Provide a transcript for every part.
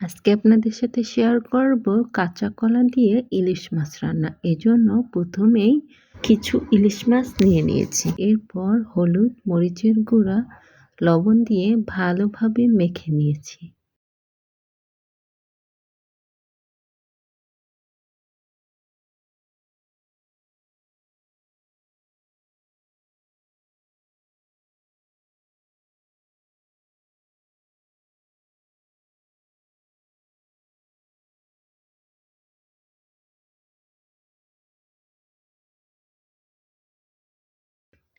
আজকে আপনাদের সাথে শেয়ার করব কাঁচা কলা দিয়ে ইলিশ মাছ রান্না। এজন্য প্রথমেই কিছু ইলিশ মাছ নিয়ে নিয়েছি। এরপর হলুদ, মরিচের গুঁড়া, লবণ দিয়ে ভালোভাবে মেখে নিয়েছি।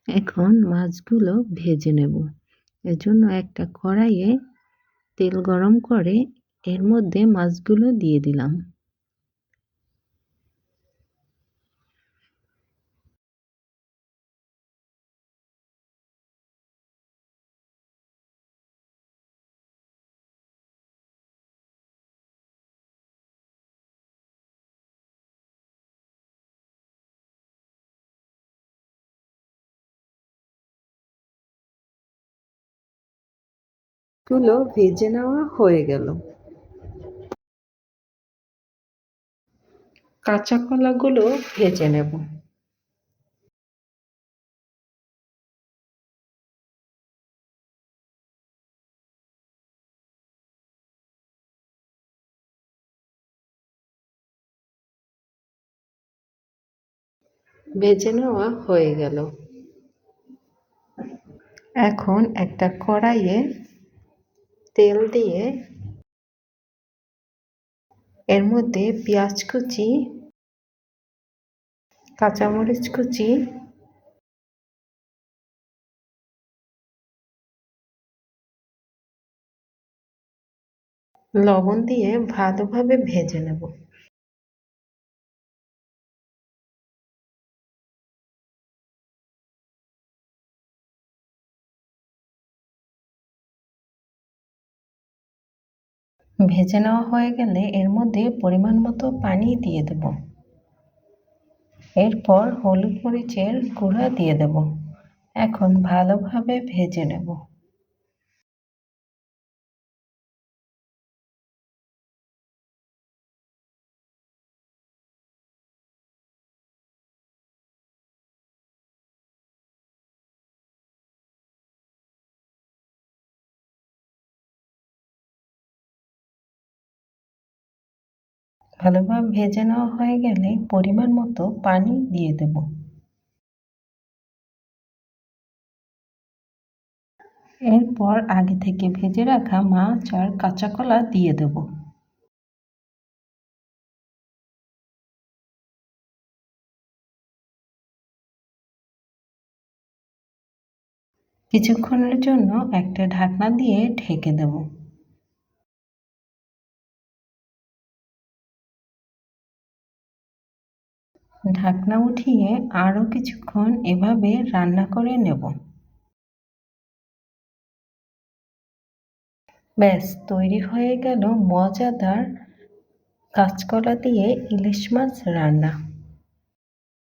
এখন মাছগুলো ভেজে নেব। এজন্য একটা কড়াইয়ে তেল গরম করে এর মধ্যে মাছগুলো দিয়ে দিলাম। গুলো ভেজে নেওয়া হয়ে গেল। কাঁচা কলাগুলো ভেজে নেব। ভেজে নেওয়া হয়ে গেল। এখন একটা কড়াইয়ে তেল দিয়ে এর মধ্যে পেঁয়াজ কুচি কাঁচামরিচ কুচি লবণ দিয়ে ভালোভাবে ভেজে নেব। ভেজে নেওয়া হয়ে গেলে এর মধ্যে পরিমাণ মতো পানি দিয়ে দেব। এরপর হলুদ মরিচের গুঁড়া দিয়ে দেব। এখন ভালোভাবে ভেজে নেব। ভালোভাবে ভেজে নেওয়া হয়ে গেলে পরিমাণ মতো পানি দিয়ে দেব। এরপর আগে থেকে ভেজে রাখা মাছ আর কাঁচা কলা দিয়ে দেব। কিছুক্ষণের জন্য একটা ঢাকনা দিয়ে ঢেকে দেবো। ঢাকনা উঠিয়ে আরও কিছুক্ষণ এভাবে রান্না করে নেব। ব্যাস, তৈরি হয়ে গেল মজাদার কাঁচকলা দিয়ে ইলিশ মাছ রান্না।